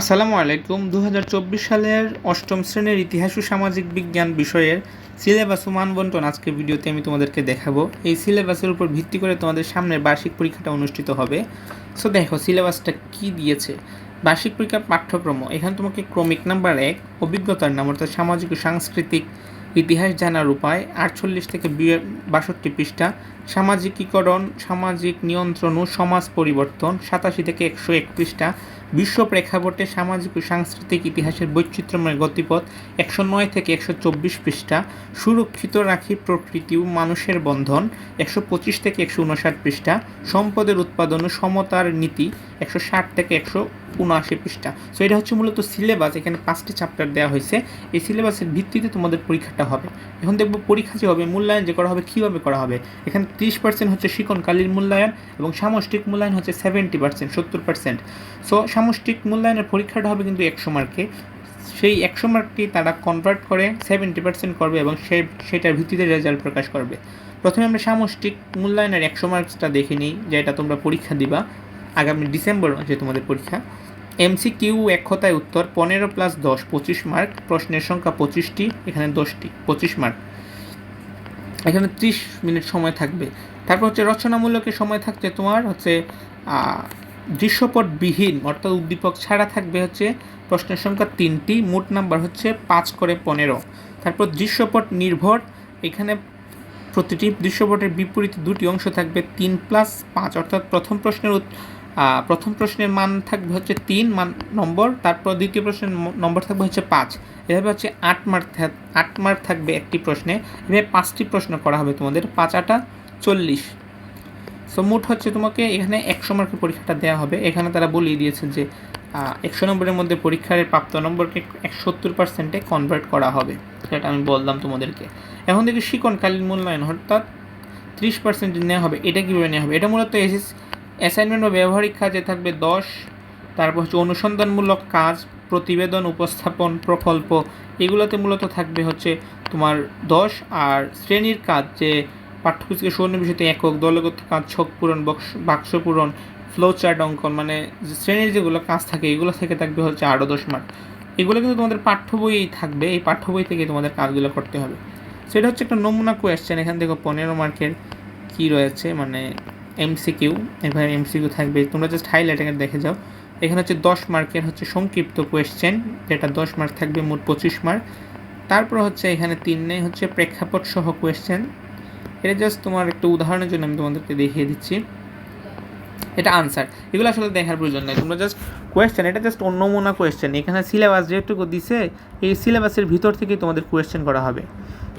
আসসালামু আলাইকুম। দু হাজার চব্বিশ সালের অষ্টম শ্রেণির ইতিহাস ও সামাজিক বিজ্ঞান বিষয়ের সিলেবাস ও মানবন্টন আজকে ভিডিওতে আমি তোমাদেরকে দেখাবো। এই সিলেবাসের উপর ভিত্তি করে তোমাদের সামনে বার্ষিক পরীক্ষাটা অনুষ্ঠিত হবে। সো দেখো, সিলেবাসটা কি দিয়েছে? বার্ষিক পরীক্ষার পাঠ্যক্রম। এখানে তোমাকে ক্রমিক নাম্বার এক, অভিজ্ঞতার নাম, অর্থাৎ সামাজিক ও সাংস্কৃতিক ইতিহাস জানার উপায়, আটচল্লিশ থেকে বাষট্টি পৃষ্ঠা, সামাজিকীকরণ, সামাজিক নিয়ন্ত্রণ ও সমাজ পরিবর্তন, সাতাশি থেকে একশো এক পৃষ্ঠা বিশ্ব প্রেক্ষাপটে সামাজিক ও সাংস্কৃতিক ইতিহাসের বৈচিত্র্যময় গতিপথ একশো নয় থেকে একশো চব্বিশ পৃষ্ঠা, সুরক্ষিত রাখি, প্রকৃতি ও মানুষের বন্ধন একশো পঁচিশ থেকে একশো উনষাট পৃষ্ঠা, সম্পদের উৎপাদন ও সমতার নীতি একশো ষাট থেকে একশো উনআশি পৃষ্ঠা। সো এটা হচ্ছে মূলত সিলেবাস এখানে পাঁচটি চ্যাপ্টার দেওয়া হয়েছে। এই সিলেবাসের ভিত্তিতে তোমাদের পরীক্ষাটা হবে। এখন দেখব পরীক্ষা যে হবে, মূল্যায়ন যে করা হবে, কীভাবে করা হবে। এখানে তিরিশ পার্সেন্ট হচ্ছে শিকনকালীর মূল্যায়ন এবং সামষ্টিক মূল্যায়ন হচ্ছে সেভেন্টি পার্সেন্ট সত্তর পার্সেন্ট সো সামষ্টিক মূল্যায়নের পরীক্ষাটা হবে কিন্তু একশো মার্কে সেই একশো মার্কটি তারা কনভার্ট করে সেভেন্টি পার্সেন্ট করবে এবং সে, সেটার ভিত্তিতে রেজাল্ট প্রকাশ করবে। প্রথমে আমরা সামষ্টিক মূল্যায়নের একশো মার্কসটা দেখে নিই, যেটা তোমরা পরীক্ষা দিবা। আগামী ডিসেম্বর মাসে তোমাদের পরীক্ষা। এমসি কিউ এক কথায় উত্তর, পনেরো প্লাস দশ, পঁচিশ মার্ক প্রশ্নের সংখ্যা পঁচিশটি, এখানে দশটি, পঁচিশ মার্ক এখানে ত্রিশ মিনিট সময় থাকবে। তারপর হচ্ছে রচনামূলকের সময় থাকছে তোমার হচ্ছে দৃশ্যপটবিহীন, অর্থাৎ উদ্দীপক ছাড়া থাকবে হচ্ছে প্রশ্নের সংখ্যা তিনটি, মোট নাম্বার হচ্ছে পাঁচ করে পনেরো। তারপর দৃশ্যপট নির্ভর, এখানে প্রতিটি দৃশ্যপটের বিপরীত দুটি অংশ থাকবে তিন প্লাস পাঁচ, অর্থাৎ প্রথম প্রশ্নের প্রথম প্রশ্নের মান থাকবে হচ্ছে তিন, মান নম্বর, তারপর দ্বিতীয় প্রশ্নের নম্বর থাকবে হচ্ছে পাঁচ। এভাবে হচ্ছে আট মার্ক আট মার্ক থাকবে একটি প্রশ্নে। এভাবে পাঁচটি প্রশ্ন করা হবে তোমাদের, পাঁচ আটা চল্লিশ। সো মোট হচ্ছে তোমাকে এখানে একশো মার্কের পরীক্ষাটা দেওয়া হবে। এখানে তারা বলিয়ে দিয়েছে যে একশো নম্বরের মধ্যে পরীক্ষার প্রাপ্ত নম্বরকে এক সত্তর পার্সেন্টে কনভার্ট করা হবে। সেটা আমি বললাম তোমাদেরকে। এখন দেখি শিকনকালীন মূল্যায়ন, অর্থাৎ ত্রিশ পার্সেন্ট নেওয়া হবে। এটা কীভাবে নেওয়া হবে? এটা মূলত এসএস অ্যাসাইনমেন্ট বা ব্যবহারিক কাজে থাকবে দশ, তারপর হচ্ছে অনুসন্ধানমূলক কাজ, প্রতিবেদন, উপস্থাপন, প্রকল্প, এগুলোতে মূলত থাকবে হচ্ছে তোমার দশ আর শ্রেণির কাজ যে পাঠ্যপুস্তকের সৌন্য বিষয়তে একক দলগত কাজ, ছক পূরণ, বক্স, বাক্স পূরণ ফ্লো চার্ট অঙ্কন মানে শ্রেণির যেগুলো কাজ থাকে, এগুলো থেকে থাকবে হচ্ছে আরও দশ মার্ক এগুলো কিন্তু তোমাদের পাঠ্য বইয়েই থাকবে, এই পাঠ্য বই থেকে তোমাদের কাজগুলো করতে হবে। সেটা হচ্ছে একটা নমুনা কোয়েশ্চেন এখান থেকে পনেরো মার্কের কী রয়েছে মানে এমসিকিউ এভাবে এমসিকিউ থাকবে, তোমরা জাস্ট হাইলাইট এখানে দেখে যাও। এখানে হচ্ছে দশ মার্কের হচ্ছে সংক্ষিপ্ত কোয়েশ্চেন যেটা দশ মার্ক থাকবে, মোট পঁচিশ মার্ক তারপর হচ্ছে এখানে তিন নেই হচ্ছে প্রেক্ষাপট সহ কোয়েশ্চেন এটা জাস্ট তোমার একটা উদাহরণের জন্য আমি তোমাদেরকে দেখিয়ে দিচ্ছি। এটা আনসার এগুলো আসলে দেখার প্রয়োজন নেই। তোমরা জাস্ট কোয়েশ্চেন এটা জাস্ট অন্যমনা কোয়েশ্চেন এখানে সিলেবাস যেটুকু দিছে, এই সিলেবাসের ভিতর থেকেই তোমাদের কোয়েশ্চেন করা হবে।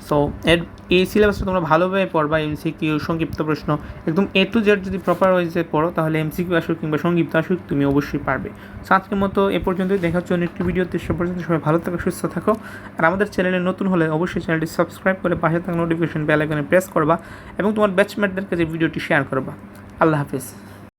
সো এর এই সিলেবাসটা তোমরা ভালোভাবে পড়বা এমসিকিউ সংক্ষিপ্ত প্রশ্ন, একদম এ টু জেড যদি প্রপার ওয়েজে পড়ো, তাহলে এমসিকিউ আসুক কিংবা সংক্ষিপ্ত আসুক, তুমি অবশ্যই পারবে। সো আজকের মতো এ পর্যন্তই, দেখা হচ্ছে অন্য একটি ভিডিওতে সে পর্যন্ত সবাই ভালো থাকো, সুস্থ থাকো। আর আমাদের চ্যানেলে নতুন হলে অবশ্যই চ্যানেলটি সাবস্ক্রাইব করে পাশে থাকা নোটিফিকেশন বেল আইকনে প্রেস করবা এবং তোমার ব্যাচমেটদের যে ভিডিওটি শেয়ার করবা। আল্লাহ হাফিজ।